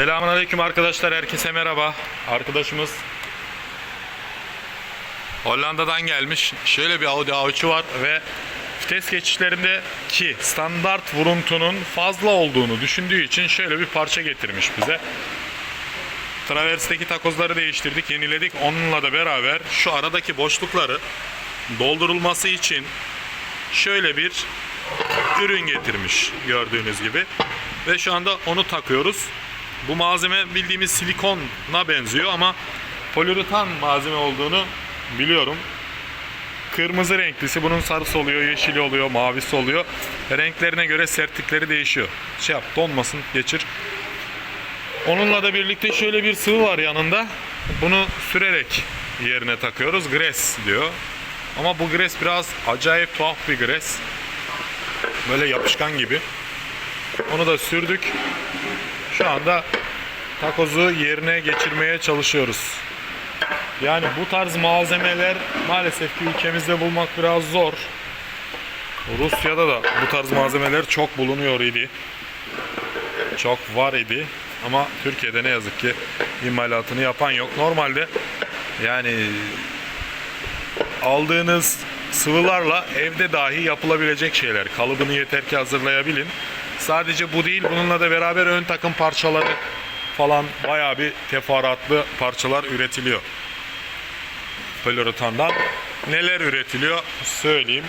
Selamünaleyküm arkadaşlar. Herkese merhaba. Arkadaşımız Hollanda'dan gelmiş. Şöyle bir Audi A3'ü var ve vites geçişlerinde ki standart vuruntunun fazla olduğunu düşündüğü için şöyle bir parça getirmiş bize. Traversteki takozları değiştirdik, yeniledik. Onunla da beraber şu aradaki boşlukları doldurulması için şöyle bir ürün getirmiş gördüğünüz gibi. Ve şu anda onu takıyoruz. Bu malzeme bildiğimiz silikona benziyor ama poliuretan malzeme olduğunu biliyorum. Kırmızı renklisi bunun sarısı oluyor, yeşili oluyor, mavisi oluyor. Renklerine göre sertlikleri değişiyor. Şey yap, donmasın, geçir. Onunla da birlikte şöyle bir sıvı var yanında. Bunu sürerek yerine takıyoruz. Gres diyor. Ama bu gres biraz acayip tuhaf bir gres. Böyle yapışkan gibi. Onu da sürdük. Şu anda takozu yerine geçirmeye çalışıyoruz. Yani bu tarz malzemeler maalesef ki ülkemizde bulmak biraz zor. Rusya'da da bu tarz malzemeler çok bulunuyor idi. Çok var idi. Ama Türkiye'de ne yazık ki imalatını yapan yok. Normalde yani aldığınız sıvılarla evde dahi yapılabilecek şeyler. Kalıbını yeter ki hazırlayabilin. Sadece bu değil, bununla da beraber ön takım parçaları falan bayağı bir teferruatlı parçalar üretiliyor. Poliuretandan. Neler üretiliyor söyleyeyim.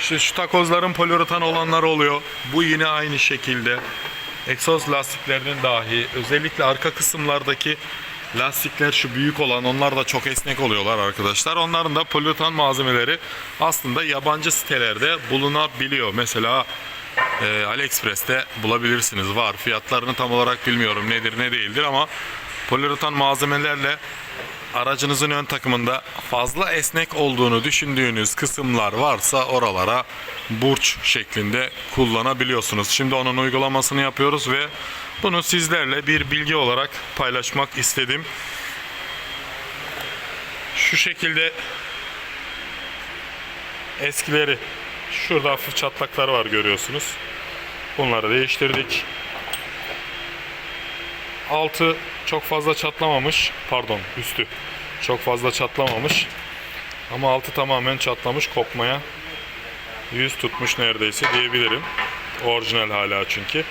İşte şu takozların poliuretan olanları oluyor. Bu yine aynı şekilde. Egzoz lastiklerinin dahi özellikle arka kısımlardaki lastikler şu büyük olan onlar da çok esnek oluyorlar arkadaşlar. Onların da poliuretan malzemeleri aslında yabancı sitelerde bulunabiliyor. Mesela e, AliExpress'te bulabilirsiniz. Var. Fiyatlarını tam olarak bilmiyorum nedir ne değildir ama poliuretan malzemelerle aracınızın ön takımında fazla esnek olduğunu düşündüğünüz kısımlar varsa oralara burç şeklinde kullanabiliyorsunuz. Şimdi onun uygulamasını yapıyoruz ve bunu sizlerle bir bilgi olarak paylaşmak istedim. Şu şekilde eskileri şurada hafif çatlaklar var görüyorsunuz. Bunları değiştirdik. Altı çok fazla çatlamamış. Pardon üstü çok fazla çatlamamış. Ama altı tamamen çatlamış kopmaya. Yüz tutmuş neredeyse diyebilirim. Orijinal hala çünkü.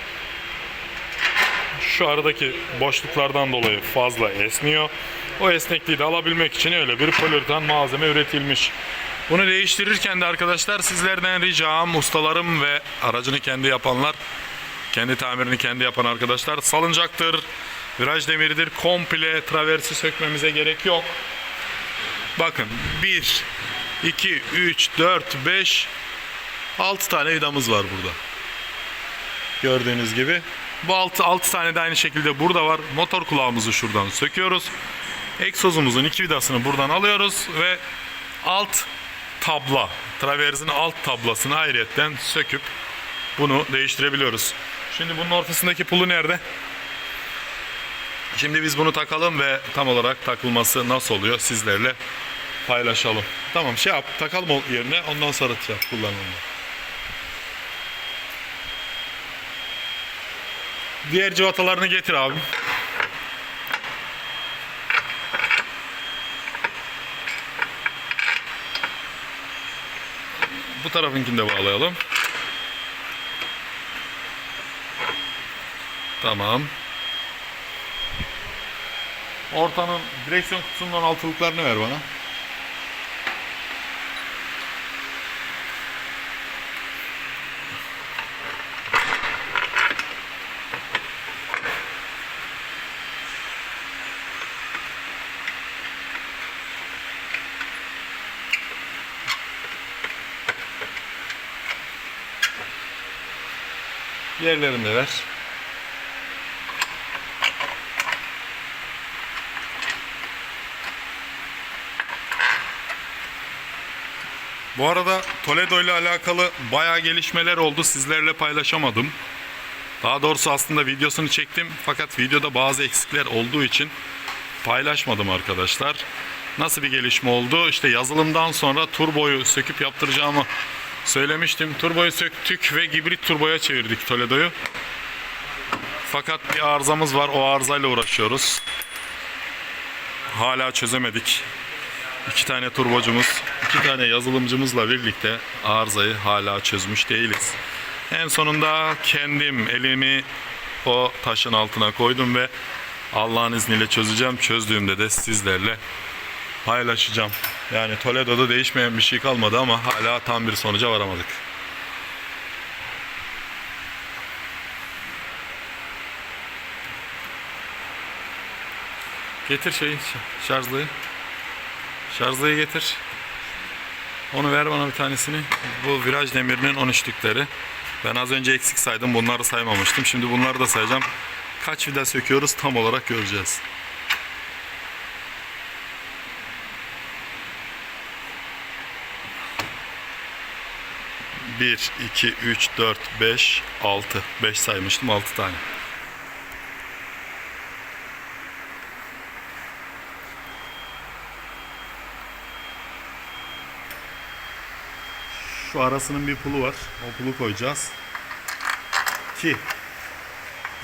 Şu aradaki boşluklardan dolayı fazla esniyor. O esnekliği de alabilmek için öyle bir poliuretan malzeme üretilmiş. Bunu değiştirirken de arkadaşlar sizlerden ricam ustalarım ve aracını kendi yapanlar kendi tamirini kendi yapan arkadaşlar salıncaktır, viraj demiridir. Komple traversi sökmemize gerek yok. Bakın 1, 2, 3, 4, 5, 6 tane vidamız var burada. Gördüğünüz gibi. Bu 6, 6 tane de aynı şekilde burada var. Motor kulağımızı şuradan söküyoruz. Egzozumuzun iki vidasını buradan alıyoruz ve alt tabla, traversin alt tablasını ayrıyetten söküp bunu değiştirebiliyoruz. Şimdi bunun ortasındaki pulu nerede? Şimdi biz bunu takalım ve tam olarak takılması nasıl oluyor sizlerle paylaşalım. Tamam şey yap takalım yerine ondan sonra şey yap kullanalım. Diğer civatalarını getir abi. Bu tarafınkini de bağlayalım. Tamam. Ortanın direksiyon kutusundan altılıklarını ver bana. Diğerlerini de ver. Bu arada Toledo ile alakalı bayağı gelişmeler oldu. Sizlerle paylaşamadım. Daha doğrusu aslında videosunu çektim fakat videoda bazı eksikler olduğu için paylaşmadım arkadaşlar. Nasıl bir gelişme oldu? İşte yazılımdan sonra turboyu söküp yaptıracağımı söylemiştim. Turboyu söktük ve hibrit turboya çevirdik Toledo'yu. Fakat bir arızamız var. O arızayla uğraşıyoruz. Hala çözemedik. İki tane turbocumuz, iki tane yazılımcımızla birlikte arızayı hala çözmüş değiliz. En sonunda kendim elimi o taşın altına koydum ve Allah'ın izniyle çözeceğim. Çözdüğümde de sizlerle paylaşacağım. Yani Toledo'da değişmeyen bir şey kalmadı ama hala tam bir sonuca varamadık. Getir şeyi, ş- şarjlıyı. Şarjlıyı getir. Onu ver bana bir tanesini. Bu viraj demirinin 13'lükleri. Ben az önce eksik saydım. Bunları saymamıştım. Şimdi bunları da sayacağım. Kaç vida söküyoruz tam olarak göreceğiz. Bir, iki, üç, dört, beş, altı. Beş saymıştım. Altı tane. Şu arasının bir pulu var. O pulu koyacağız. Ki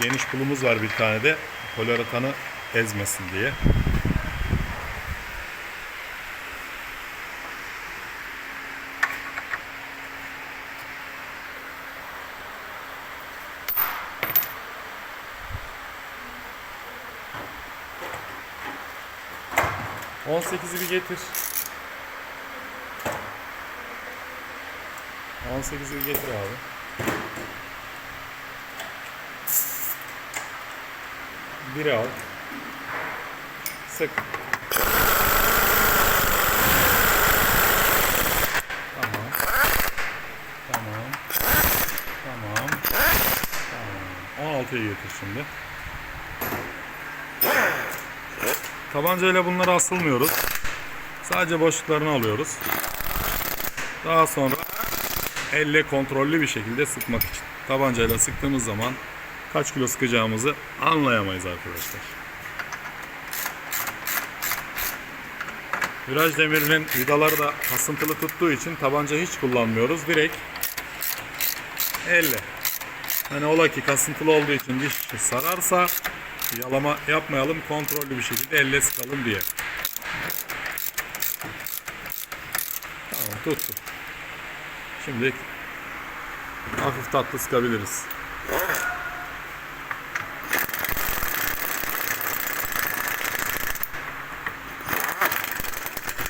geniş pulumuz var bir tane de polaratanı ezmesin diye. On sekizi bir getir. 18'i getir abi. Biri al. Sık. Tamam. Tamam. Tamam. Tamam. 16'ya getir şimdi. Tabancayla bunları asılmıyoruz. Sadece boşluklarını alıyoruz. Daha sonra elle kontrollü bir şekilde sıkmak için. Tabancayla sıktığımız zaman kaç kilo sıkacağımızı anlayamayız arkadaşlar. Viraj demirinin vidaları da kasıntılı tuttuğu için tabanca hiç kullanmıyoruz. Direkt elle. Hani ola ki kasıntılı olduğu için diş sararsa yalama yapmayalım kontrollü bir şekilde elle sıkalım diye. Tamam tuttu. Şimdi hafif tatlı sıkabiliriz.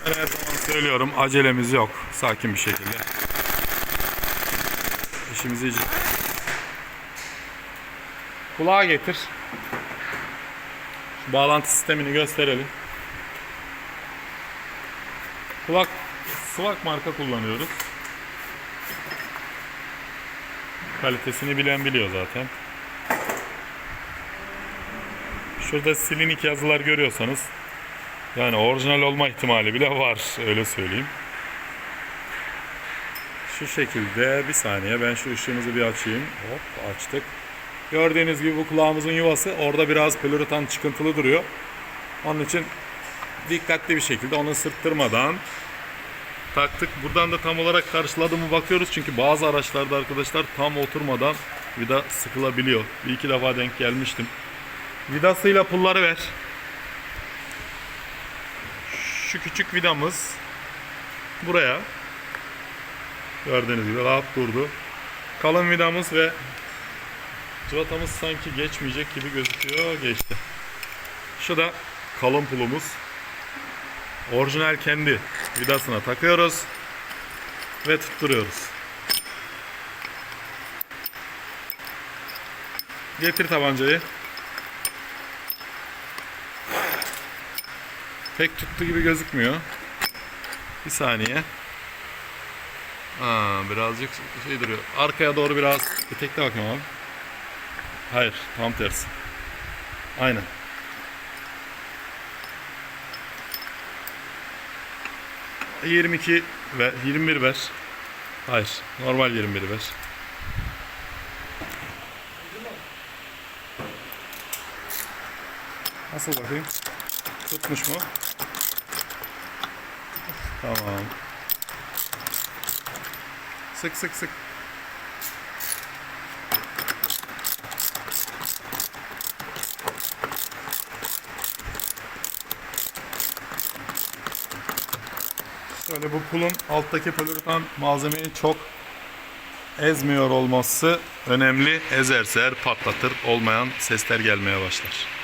Ben her zaman söylüyorum acelemiz yok. Sakin bir şekilde. İşimizi iyice... Kulağa getir. Bağlantı sistemini gösterelim. Kulak Swag marka kullanıyoruz. Kalitesini bilen biliyor zaten. Şurada silinik yazılar görüyorsanız yani orijinal olma ihtimali bile var öyle söyleyeyim. Şu şekilde bir saniye ben şu ışığımızı bir açayım. Hop açtık. Gördüğünüz gibi bu kulağımızın yuvası orada biraz pluritan çıkıntılı duruyor. Onun için dikkatli bir şekilde onu sırttırmadan taktık. Buradan da tam olarak karşıladı mı bakıyoruz. Çünkü bazı araçlarda arkadaşlar tam oturmadan vida sıkılabiliyor. Bir iki defa denk gelmiştim. Vidasıyla pulları ver. Şu küçük vidamız buraya. Gördüğünüz gibi rahat durdu. Kalın vidamız ve cıvatamız sanki geçmeyecek gibi gözüküyor. Geçti. Şu da kalın pulumuz. Orijinal kendi vidasına takıyoruz ve tutturuyoruz. Getir tabancayı. Pek tuttu gibi gözükmüyor. Bir saniye. Aa, birazcık şey duruyor. Arkaya doğru biraz bir tekle bakayım abi. Hayır, tam tersi. Aynen. 22 ver, 21 ver. Hayır, normal 21 ver. Nasıl bakayım? Tutmuş mu? Tamam. Sık sık sık. Böyle bu pulun alttaki poliuretan malzemeyi çok ezmiyor olması önemli. Ezerse eğer patlatır, olmayan sesler gelmeye başlar.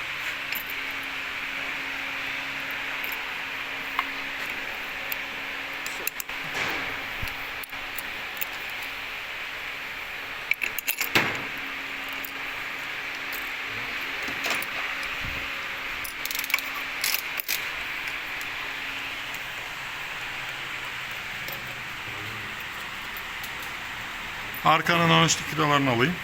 Arkanın 13 kilolarını alayım.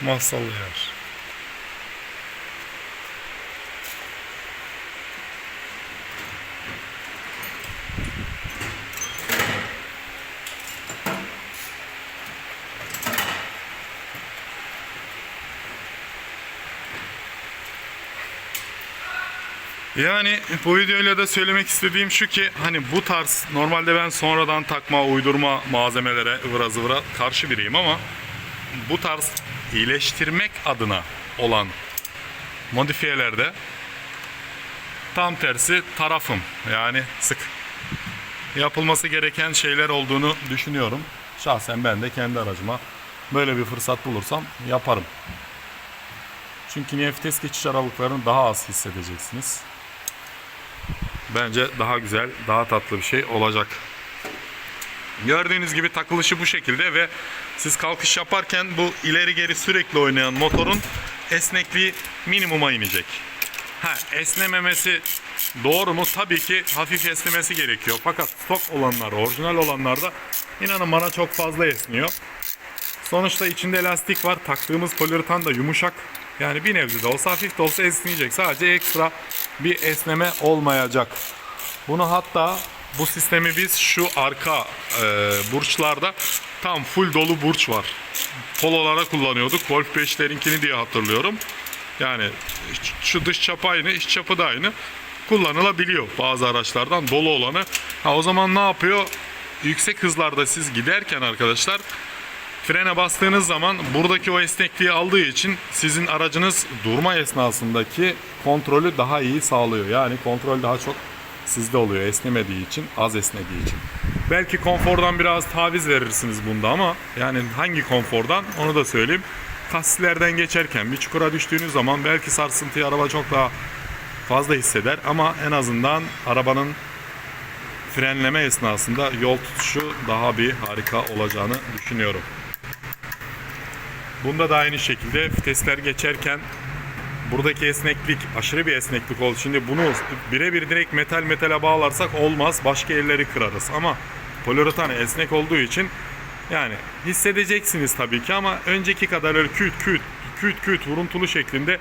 Masal yer. Yani bu videoyla da söylemek istediğim şu ki hani bu tarz normalde ben sonradan takma uydurma malzemelere ıvıra zıvıra karşı biriyim ama bu tarz iyileştirmek adına olan modifiyelerde tam tersi tarafım yani sık yapılması gereken şeyler olduğunu düşünüyorum. Şahsen ben de kendi aracıma böyle bir fırsat bulursam yaparım. Çünkü nefes geçiş aralıklarını daha az hissedeceksiniz. Bence daha güzel, daha tatlı bir şey olacak. Gördüğünüz gibi takılışı bu şekilde ve siz kalkış yaparken bu ileri geri sürekli oynayan motorun esnekliği minimuma inecek. Ha, esnememesi doğru mu? Tabii ki hafif esnemesi gerekiyor. Fakat stok olanlar, orijinal olanlarda inanın bana çok fazla esniyor. Sonuçta içinde lastik var. Taktığımız poliuretan da yumuşak. Yani bir nebze de olsa hafif de olsa esneyecek. Sadece ekstra bir esneme olmayacak. Bunu hatta bu sistemi biz şu arka e, burçlarda tam full dolu burç var. Pololara kullanıyorduk. Golf 5'lerinkini diye hatırlıyorum. Yani şu dış çapı aynı, iç çapı da aynı. Kullanılabiliyor bazı araçlardan dolu olanı. Ha o zaman ne yapıyor? Yüksek hızlarda siz giderken arkadaşlar frene bastığınız zaman buradaki o esnekliği aldığı için sizin aracınız durma esnasındaki kontrolü daha iyi sağlıyor. Yani kontrol daha çok sizde oluyor esnemediği için, az esnediği için. Belki konfordan biraz taviz verirsiniz bunda ama yani hangi konfordan onu da söyleyeyim. Kasislerden geçerken bir çukura düştüğünüz zaman belki sarsıntıyı araba çok daha fazla hisseder ama en azından arabanın frenleme esnasında yol tutuşu daha bir harika olacağını düşünüyorum. Bunda da aynı şekilde vitesler geçerken buradaki esneklik aşırı bir esneklik oldu. Şimdi bunu birebir direkt metal metale bağlarsak olmaz. Başka yerleri kırarız. Ama poliuretan esnek olduğu için yani hissedeceksiniz tabii ki ama önceki kadar öyle küt küt küt küt vuruntulu şeklinde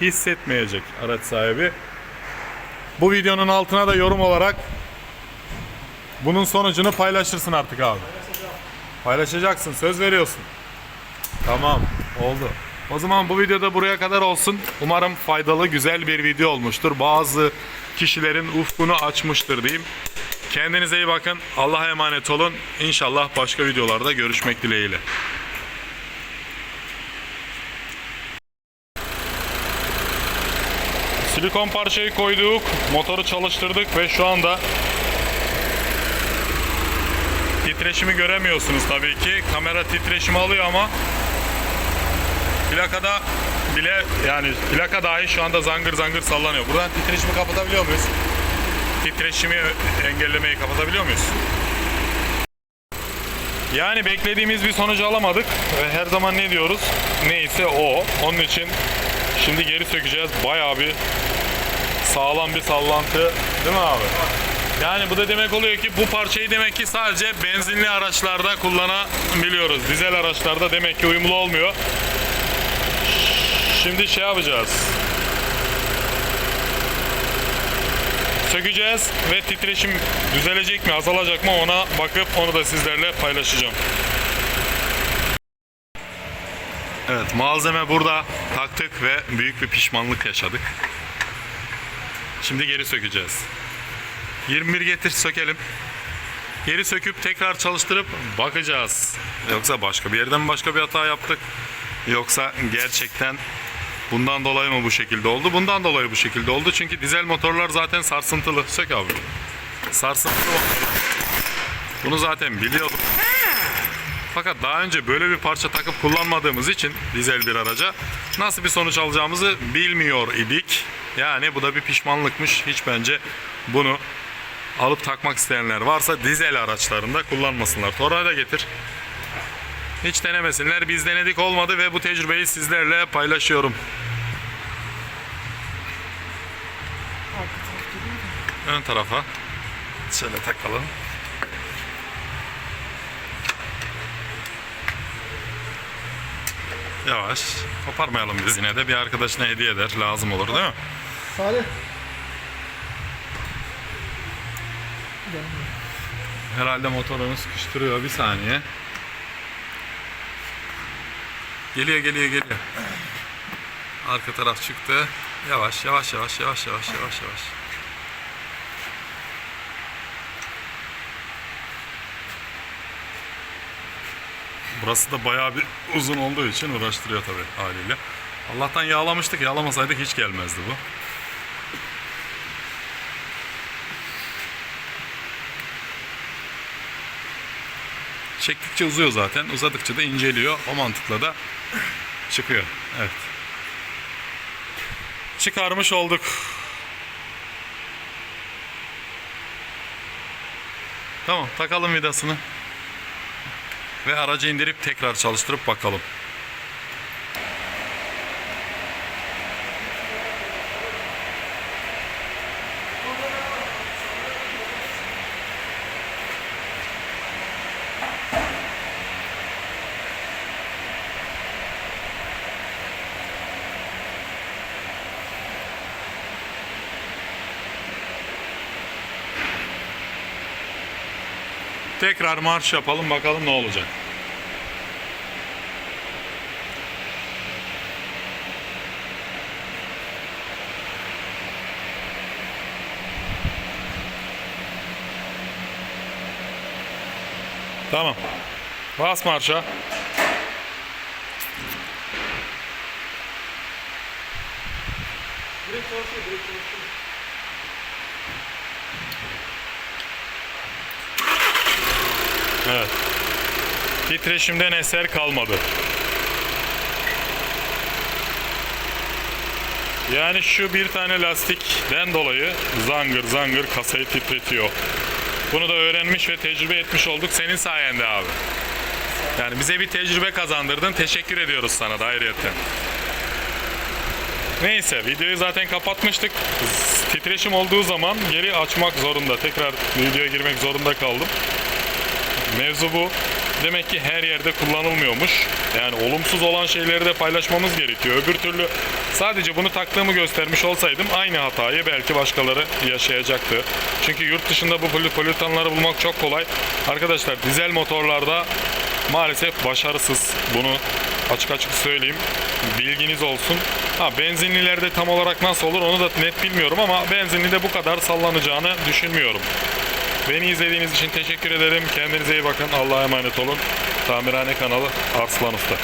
hissetmeyecek araç sahibi. Bu videonun altına da yorum olarak bunun sonucunu paylaşırsın artık abi. Paylaşacaksın. Söz veriyorsun. Tamam. Oldu. O zaman bu videoda buraya kadar olsun. Umarım faydalı, güzel bir video olmuştur. Bazı kişilerin ufkunu açmıştır diyeyim. Kendinize iyi bakın. Allah'a emanet olun. İnşallah başka videolarda görüşmek dileğiyle. Silikon parçayı koyduk, motoru çalıştırdık ve şu anda titreşimi göremiyorsunuz tabii ki. Kamera titreşimi alıyor ama plakada bile yani plaka dahi şu anda zangır zangır sallanıyor. Buradan titreşimi kapatabiliyor muyuz? Titreşimi engellemeyi kapatabiliyor muyuz? Yani beklediğimiz bir sonucu alamadık ve her zaman ne diyoruz? Neyse o. Onun için şimdi geri sökeceğiz. Bayağı bir sağlam bir sallantı değil mi abi? Yani bu da demek oluyor ki bu parçayı demek ki sadece benzinli araçlarda kullanabiliyoruz. Dizel araçlarda demek ki uyumlu olmuyor. Şimdi şey yapacağız. Sökeceğiz ve titreşim düzelecek mi, azalacak mı ona bakıp onu da sizlerle paylaşacağım. Evet, malzeme burada taktık ve büyük bir pişmanlık yaşadık. Şimdi geri sökeceğiz. 21 getir sökelim. Geri söküp tekrar çalıştırıp bakacağız. Yoksa başka bir yerden başka bir hata yaptık? Yoksa gerçekten bundan dolayı mı bu şekilde oldu? Bundan dolayı bu şekilde oldu. Çünkü dizel motorlar zaten sarsıntılı. Sök abi. Sarsıntılı. Bunu zaten biliyorduk. Fakat daha önce böyle bir parça takıp kullanmadığımız için dizel bir araca nasıl bir sonuç alacağımızı bilmiyor idik. Yani bu da bir pişmanlıkmış. Hiç bence bunu alıp takmak isteyenler varsa dizel araçlarında kullanmasınlar. Tornavida getir. Hiç denemesinler. Biz denedik olmadı ve bu tecrübeyi sizlerle paylaşıyorum. Ön tarafa şöyle takalım. Yavaş. Koparmayalım biz yine de. Bir arkadaşına hediye eder. Lazım olur değil mi? Salih. Herhalde motor onu sıkıştırıyor. Bir saniye. Geliyor geliyor geliyor. Arka taraf çıktı. Yavaş yavaş yavaş yavaş yavaş yavaş yavaş. Burası da bayağı bir uzun olduğu için uğraştırıyor tabii haliyle. Allah'tan yağlamıştık. Yağlamasaydık hiç gelmezdi bu. Çektikçe uzuyor zaten. Uzadıkça da inceliyor. O mantıkla da çıkıyor. Evet. Çıkarmış olduk. Tamam takalım vidasını. Ve aracı indirip tekrar çalıştırıp bakalım. Tekrar marş yapalım bakalım ne olacak. Tamam. Bas marşa. Direkt çalışıyor, direkt çalışıyor. Evet. Titreşimden eser kalmadı. Yani şu bir tane lastikten dolayı zangır zangır kasayı titretiyor. Bunu da öğrenmiş ve tecrübe etmiş olduk senin sayende abi. Yani bize bir tecrübe kazandırdın. Teşekkür ediyoruz sana da ayrıyetten. Neyse videoyu zaten kapatmıştık. Titreşim olduğu zaman geri açmak zorunda. Tekrar videoya girmek zorunda kaldım. Mevzu bu. Demek ki her yerde kullanılmıyormuş. Yani olumsuz olan şeyleri de paylaşmamız gerekiyor. Öbür türlü sadece bunu taktığımı göstermiş olsaydım aynı hatayı belki başkaları yaşayacaktı. Çünkü yurt dışında bu pol- polütanları bulmak çok kolay. Arkadaşlar dizel motorlarda maalesef başarısız. Bunu açık açık söyleyeyim. Bilginiz olsun. Ha benzinlilerde tam olarak nasıl olur onu da net bilmiyorum ama benzinli de bu kadar sallanacağını düşünmüyorum. Beni izlediğiniz için teşekkür ederim. Kendinize iyi bakın. Allah'a emanet olun. Tamirhane kanalı Arslan Usta.